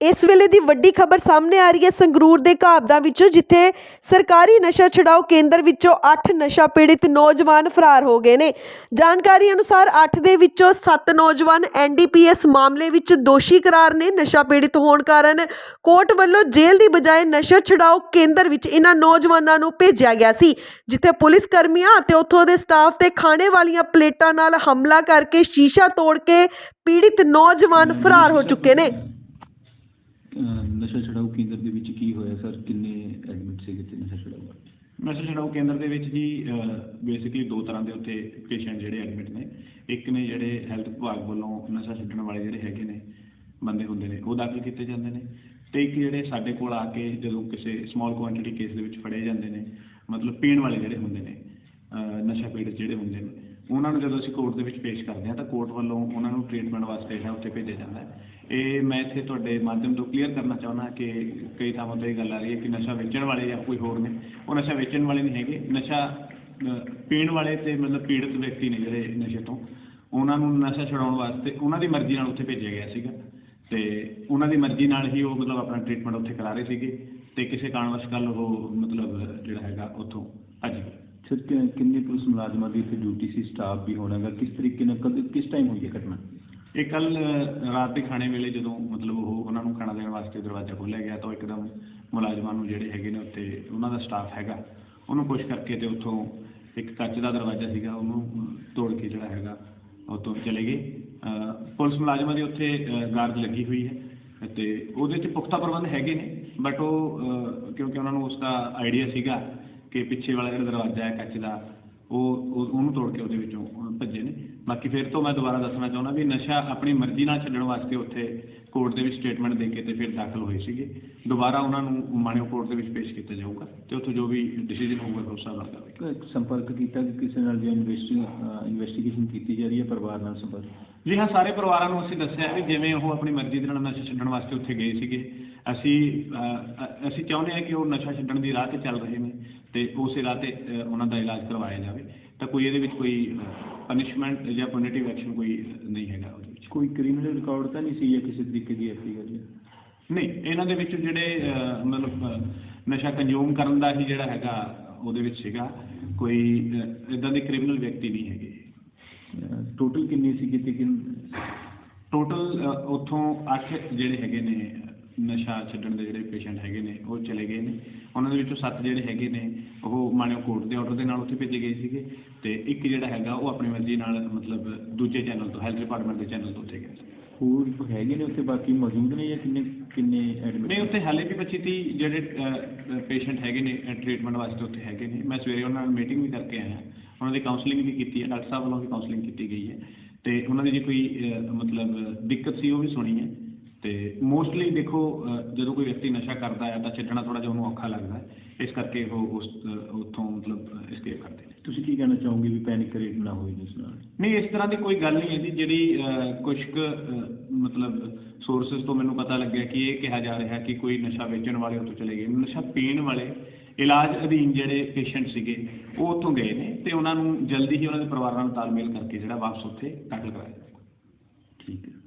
ਇਸ ਵੇਲੇ ਦੀ ਵੱਡੀ ਖਬਰ ਸਾਹਮਣੇ ਆ ਰਹੀ ਹੈ ਸੰਗਰੂਰ ਦੇ ਘਾਬਦਾਂ ਵਿੱਚੋਂ, ਜਿੱਥੇ ਸਰਕਾਰੀ ਨਸ਼ਾ ਛਡਾਓ ਕੇਂਦਰ ਵਿੱਚੋਂ 8 ਨਸ਼ਾ ਪੀੜਿਤ ਨੌਜਵਾਨ ਫਰਾਰ ਹੋ ਗਏ ਨੇ। ਜਾਣਕਾਰੀ ਅਨੁਸਾਰ 8 ਦੇ ਵਿੱਚੋਂ 7 ਨੌਜਵਾਨ ਐਨਡੀਪੀਐਸ ਮਾਮਲੇ ਵਿੱਚ ਦੋਸ਼ੀ ਕਰਾਰ ਨੇ। ਨਸ਼ਾ ਪੀੜਿਤ ਹੋਣ ਕਾਰਨ ਕੋਰਟ ਵੱਲੋਂ ਜੇਲ੍ਹ ਦੀ ਬਜਾਏ ਨਸ਼ਾ ਛਡਾਓ ਕੇਂਦਰ ਵਿੱਚ ਇਹਨਾਂ ਨੌਜਵਾਨਾਂ ਨੂੰ ਭੇਜਿਆ ਗਿਆ ਸੀ, ਜਿੱਥੇ ਪੁਲਿਸ ਕਰਮੀਆਂ ਅਤੇ ਉੱਥੋਂ ਦੇ ਸਟਾਫ ਤੇ ਖਾਣੇ ਵਾਲੀਆਂ ਪਲੇਟਾਂ ਨਾਲ ਹਮਲਾ ਕਰਕੇ ਸ਼ੀਸ਼ਾ ਤੋੜ ਕੇ ਪੀੜਿਤ ਨੌਜਵਾਨ ਫਰਾਰ ਹੋ ਚੁੱਕੇ ਨੇ। ਨਸ਼ਾ ਛਡਾਊ ਕੇਂਦਰ ਦੇ ਵਿੱਚ ਜੀ ਬੇਸਿਕਲੀ ਦੋ ਤਰ੍ਹਾਂ ਦੇ ਉੱਥੇ ਪੇਸ਼ੈਂਟ ਜਿਹੜੇ ਐਡਮਿਟ ਨੇ। ਇੱਕ ਨੇ ਜਿਹੜੇ ਹੈਲਥ ਵਿਭਾਗ ਵੱਲੋਂ ਨਸ਼ਾ ਛੱਡਣ ਵਾਲੇ ਜਿਹੜੇ ਹੈਗੇ ਨੇ, ਬੰਦੇ ਹੁੰਦੇ ਨੇ, ਉਹ ਦਾਖਲ ਕੀਤੇ ਜਾਂਦੇ ਨੇ। ਤੇ ਇੱਕ ਜਿਹੜੇ ਸਾਡੇ ਕੋਲ ਆ ਕੇ ਜਦੋਂ ਕਿਸੇ ਸਮਾਲ ਕੁਆਂਟੀਟੀ ਕੇਸ ਦੇ ਵਿੱਚ ਫੜੇ ਜਾਂਦੇ ਨੇ, ਮਤਲਬ ਪੀਣ ਵਾਲੇ ਜਿਹੜੇ ਹੁੰਦੇ ਨੇ ਨਸ਼ਾ ਪੀੜਤ ਜਿਹੜੇ ਹੁੰਦੇ ਨੇ। ਉਹਨਾਂ ਨੂੰ ਜਦੋਂ ਅਸੀਂ ਕੋਰਟ ਦੇ ਵਿੱਚ ਪੇਸ਼ ਕਰਦੇ ਹਾਂ ਤਾਂ ਕੋਰਟ ਵੱਲੋਂ ਉਹਨਾਂ ਨੂੰ ਟ੍ਰੀਟਮੈਂਟ ਵਾਸਤੇ ਜਿਹੜਾ ਉੱਥੇ ਭੇਜਿਆ ਜਾਂਦਾ ਹੈ। ਇਹ ਮੈਂ ਇੱਥੇ ਤੁਹਾਡੇ ਮਾਧਿਅਮ ਤੋਂ ਕਲੀਅਰ ਕਰਨਾ ਚਾਹੁੰਦਾ ਕਿ ਕਈ ਥਾਵਾਂ ਤੇ ਇਹ ਗੱਲ ਆ ਰਹੀ ਹੈ ਕਿ ਨਸ਼ਾ ਵੇਚਣ ਵਾਲੇ ਜਾਂ ਕੋਈ ਹੋਰ ਨੇ, ਉਹ ਨਸ਼ਾ ਵੇਚਣ ਵਾਲੇ ਨਹੀਂ ਹੈਗੇ। ਨਸ਼ਾ ਪੀਣ ਵਾਲੇ ਤੇ ਮਤਲਬ ਪੀੜਤ ਵਿਅਕਤੀ ਨੇ ਜਿਹੜੇ ਨਸ਼ੇ ਤੋਂ। ਉਹਨਾਂ ਨੂੰ ਨਸ਼ਾ ਛੁਡਾਉਣ ਵਾਸਤੇ ਉਹਨਾਂ ਦੀ ਮਰਜ਼ੀ ਨਾਲ ਉੱਥੇ ਭੇਜਿਆ ਗਿਆ ਸੀਗਾ। ਤੇ ਉਹਨਾਂ ਦੀ ਮਰਜ਼ੀ ਨਾਲ ਹੀ ਉਹ ਮਤਲਬ ਆਪਣਾ ਟ੍ਰੀਟਮੈਂਟ ਉੱਥੇ ਕਰਾ ਰਹੇ ਸੀਗੇ ਤੇ ਕਿਸੇ ਕਾਰਨਵਸ਼ ਕੱਲ ਉਹ ਮਤਲਬ ਜਿਹੜਾ ਹੈਗਾ ਉੱਥੋਂ ਭੱਜ ਗਏ। ਸਰ ਕਿ- ਕਿੰਨੇ ਪੁਲਿਸ ਮੁਲਾਜ਼ਮਾਂ ਦੀ ਇੱਥੇ ਡਿਊਟੀ ਸੀ ਸਟਾਫ ਵੀ ਹੋਣਾਗਾ? ਕਿਸ ਤਰੀਕੇ ਨਾਲ, ਕਦ, ਕਿਸ ਟਾਈਮ ਹੋਈ ਹੈ ਘਟਨਾ? ਇਹ ਕੱਲ ਰਾਤ ਦੇ ਖਾਣੇ ਵੇਲੇ ਜਦੋਂ ਮਤਲਬ ਉਹ ਉਹਨਾਂ ਨੂੰ ਖਾਣਾ ਦੇਣ ਵਾਸਤੇ ਦਰਵਾਜ਼ਾ ਖੋਲ੍ਹਿਆ ਗਿਆ ਤਾਂ ਇੱਕਦਮ ਮੁਲਾਜ਼ਮਾਂ ਨੂੰ ਜਿਹੜੇ ਹੈਗੇ ਨੇ ਉੱਤੇ ਉਹਨਾਂ ਦਾ ਸਟਾਫ ਹੈਗਾ। ਉਹਨੂੰ ਪੁਸ਼ ਕਰਕੇ ਤੇ ਉੱਥੋਂ ਇੱਕ ਕੱਚ ਦਾ ਦਰਵਾਜ਼ਾ ਸੀਗਾ, ਉਹਨੂੰ ਤੋੜ ਕੇ ਜਿਹੜਾ ਹੈਗਾ, ਉੱਥੋਂ ਚਲੇ ਗਏ। ਪੁਲਿਸ ਮੁਲਾਜ਼ਮਾਂ ਦੀ ਉੱਥੇ ਗਾਰਡ ਲੱਗੀ ਹੋਈ ਹੈ ਤੇ ਉਹਦੇ 'ਚ ਪੁਖਤਾ ਪ੍ਰਬੰਧ ਹੈਗੇ ਨੇ ਬਟ ਉਹ ਕਿਉਂਕਿ ਉਹਨਾਂ ਨੂੰ ਉਸ ਦਾ ਆਈਡੀਆ ਸੀਗਾ ਕਿ ਪਿੱਛੇ ਵਾਲਾ ਜਿਹੜਾ ਦਰਵਾਜ਼ਾ ਹੈ, ਕੱਚ ਦਾ, ਉਹ ਉਹਨੂੰ ਤੋੜ ਕੇ ਉਹਦੇ ਵਿੱਚੋਂ ਭੱਜੇ ਨੇ। ਬਾਕੀ ਫਿਰ ਤੋਂ ਮੈਂ ਦੁਬਾਰਾ ਦੱਸਣਾ ਚਾਹੁੰਦਾ ਵੀ ਨਸ਼ਾ ਆਪਣੀ ਮਰਜ਼ੀ ਨਾਲ ਛੱਡਣ ਵਾਸਤੇ ਉੱਥੇ ਕੋਰਟ ਦੇ ਵਿੱਚ ਸਟੇਟਮੈਂਟ ਦੇ ਕੇ ਤੇ ਫਿਰ ਦਾਖਲ ਹੋਏ ਸੀਗੇ। ਦੁਬਾਰਾ ਉਹਨਾਂ ਨੂੰ ਮਾਣਿਓ ਕੋਰਟ ਦੇ ਵਿੱਚ ਪੇਸ਼ ਕੀਤਾ ਜਾਊਗਾ ਤੇ ਉੱਥੇ ਜੋ ਵੀ ਡਿਸੀਜਨ ਹੋਊਗਾ ਉਸ ਹਿਸਾਬ ਨਾਲ ਸੰਪਰਕ ਕੀਤਾ ਕਿ ਕਿਸੇ ਨਾਲ ਜਾਂ ਇਨਵੈਸਟੀ ਇਨਵੈਸਟੀਗੇਸ਼ਨ ਕੀਤੀ ਜਾ ਰਹੀ ਹੈ, ਪਰਿਵਾਰ ਨਾਲ ਸੰਪਰਕ। ਜੀ ਹਾਂ ਸਾਰੇ ਪਰਿਵਾਰਾਂ ਨੂੰ ਅਸੀਂ ਦੱਸਿਆ ਵੀ ਜਿਵੇਂ ਉਹ ਆਪਣੀ ਮਰਜ਼ੀ ਦੇ ਨਾਲ ਨਸ਼ਾ ਛੱਡਣ ਵਾਸਤੇ ਉੱਥੇ ਗਏ ਸੀਗੇ। ਅਸੀਂ ਅਸੀਂ ਚਾਹੁੰਦੇ ਹਾਂ ਕਿ ਉਹ ਨਸ਼ਾ ਛੱਡਣ ਦੀ ਰਾਹ ਤੇ ਚੱਲ ਰਹੇ ਨੇ ਤੇ ਉਸੇ ਰਾਹ ਤੇ ਉਹਨਾਂ ਦਾ ਇਲਾਜ ਕਰਵਾਇਆ ਜਾਵੇ। ਤਾਂ ਕੋਈ ਇਹਦੇ ਵਿੱਚ ਕੋਈ ਪਨਿਸ਼ਮੈਂਟ ਜਾਂ ਪੋਨਿਟਿਵ ਐਕਸ਼ਨ ਕੋਈ ਨਹੀਂ ਹੈਗਾ ਉਹਦੇ ਵਿੱਚ। ਕੋਈ ਕ੍ਰਿਮੀਨਲ ਰਿਕਾਰਡ ਤਾਂ ਨਹੀਂ ਸੀ ਜਾਂ ਕਿਸੇ ਤਰੀਕੇ ਦੀ ਐਫ ਆਈ ਨਹੀਂ ਇਹਨਾਂ ਦੇ ਵਿੱਚ ਜਿਹੜੇ ਮਤਲਬ ਨਸ਼ਾ ਕੰਜ਼ੂਮ ਕਰਨ ਦਾ ਹੀ ਜਿਹੜਾ ਹੈਗਾ ਉਹਦੇ ਵਿੱਚ ਸੀਗਾ। ਕੋਈ ਇਦਾਂ ਦੇ ਕ੍ਰਿਮੀਨਲ ਵਿਅਕਤੀ ਨਹੀਂ ਹੈਗੇ। ਟੋਟਲ ਕਿੰਨੀ ਸੀ ਕਿਤੇ ਕਿ ਟੋਟਲ ਉੱਥੋਂ 8 ਜਿਹੜੇ ਹੈਗੇ ਨੇ ਨਸ਼ਾ ਛੱਡਣ ਦੇ ਜਿਹੜੇ ਪੇਸ਼ੈਂਟ ਹੈਗੇ ਨੇ ਉਹ ਚਲੇ ਗਏ ਨੇ। ਉਹਨਾਂ ਦੇ ਵਿੱਚੋਂ 7 ਜਿਹੜੇ ਹੈਗੇ ਨੇ ਉਹ ਮਾਣਿਓ ਕੋਰਟ ਦੇ ਆਰਡਰ ਦੇ ਨਾਲ ਉੱਥੇ ਭੇਜੇ ਗਏ ਸੀਗੇ ਤੇ ਇੱਕ ਜਿਹੜਾ ਹੈਗਾ ਉਹ ਆਪਣੀ ਮਰਜ਼ੀ ਨਾਲ ਮਤਲਬ ਦੂਜੇ ਚੈਨਲ ਤੋਂ ਹੈਲਥ ਡਿਪਾਰਟਮੈਂਟ ਦੇ ਚੈਨਲ ਤੋਂ ਉੱਥੇ ਗਿਆ ਹੋਰ ਹੈਗੇ ਨੇ ਉੱਥੇ ਬਾਕੀ ਮੌਜੂਦ ਨੇ ਜਾਂ ਕਿੰਨੇ ਕਿੰਨੇ ਐਡਮਿਟ ਨਹੀਂ ਉੱਥੇ ਹਾਲੇ ਵੀ 25 ਤੀਹ ਜਿਹੜੇ ਪੇਸ਼ੈਂਟ ਹੈਗੇ ਨੇ ਟ੍ਰੀਟਮੈਂਟ ਵਾਸਤੇ ਉੱਥੇ ਹੈਗੇ ਨੇ। ਮੈਂ ਸਵੇਰੇ ਉਹਨਾਂ ਨਾਲ ਮੀਟਿੰਗ ਵੀ ਕਰਕੇ ਆਇਆ। ਉਹਨਾਂ ਦੀ ਕਾਉਂਸਲਿੰਗ ਵੀ ਕੀਤੀ ਹੈ ਡਾਕਟਰ ਸਾਹਿਬ ਵੱਲੋਂ ਵੀ ਕਾਉਂਸਲਿੰਗ ਕੀਤੀ ਗਈ ਹੈ ਤੇ ਉਹਨਾਂ ਦੀ ਜੇ ਕੋਈ ਮਤਲਬ ਦਿੱਕਤ ਸੀ ਉਹ ਵੀ ਸੁਣੀ ਹੈ ਤੇ ਮੋਸਟਲੀ ਦੇਖੋ ਜਦੋਂ ਕੋਈ ਵਿਅਕਤੀ ਨਸ਼ਾ ਕਰਦਾ ਹੈ ਤਾਂ ਛੱਡਣਾ ਥੋੜਾ ਜਿਹਾ ਉਹਨੂੰ ਔਖਾ ਲੱਗਦਾ ਹੈ। ਇਸ ਕਰਕੇ ਉਹ ਉਸ ਉੱਥੋਂ ਮਤਲਬ escape ਕਰਦੇ ਨੇ। ਤੁਸੀਂ ਕੀ ਕਹਿਣਾ ਚਾਹੋਗੇ ਵੀ ਪੈਨਿਕ ਕ੍ਰੀਏਟ ਨਾ ਹੋਵੇ ਜਿਸ ਨਾਲ? ਨਹੀਂ ਇਸ ਤਰ੍ਹਾਂ ਦੀ ਕੋਈ ਗੱਲ ਨਹੀਂ ਹੈ ਜੀ ਜਿਹੜੀ ਅਹ, ਕੁਛ ਕੁ ਅਹ, ਮਤਲਬ ਸੋਰਸਸ ਤੋਂ ਮੈਨੂੰ ਪਤਾ ਲੱਗਿਆ ਕਿ ਇਹ ਕਿਹਾ ਜਾ ਰਿਹਾ ਕਿ ਕੋਈ ਨਸ਼ਾ ਵੇਚਣ ਵਾਲੇ ਉੱਥੋਂ ਚਲੇ ਗਏ। ਨਸ਼ਾ ਪੀਣ ਵਾਲੇ ਇਲਾਜ ਅਧੀਨ ਜਿਹੜੇ ਪੇਸ਼ੈਂਟ ਸੀਗੇ, ਉਹ ਉੱਥੋਂ ਗਏ ਨੇ ਤੇ ਉਹਨਾਂ ਨੂੰ ਜਲਦੀ ਹੀ ਉਹਨਾਂ ਦੇ ਪਰਿਵਾਰਾਂ ਨਾਲ ਤਾਲਮੇਲ ਕਰਕੇ ਜਿਹੜਾ ਵਾਪਸ ਉੱਥੇ ਦਾਖਲ ਕਰਾਇਆ ਠੀਕ ਹੈ।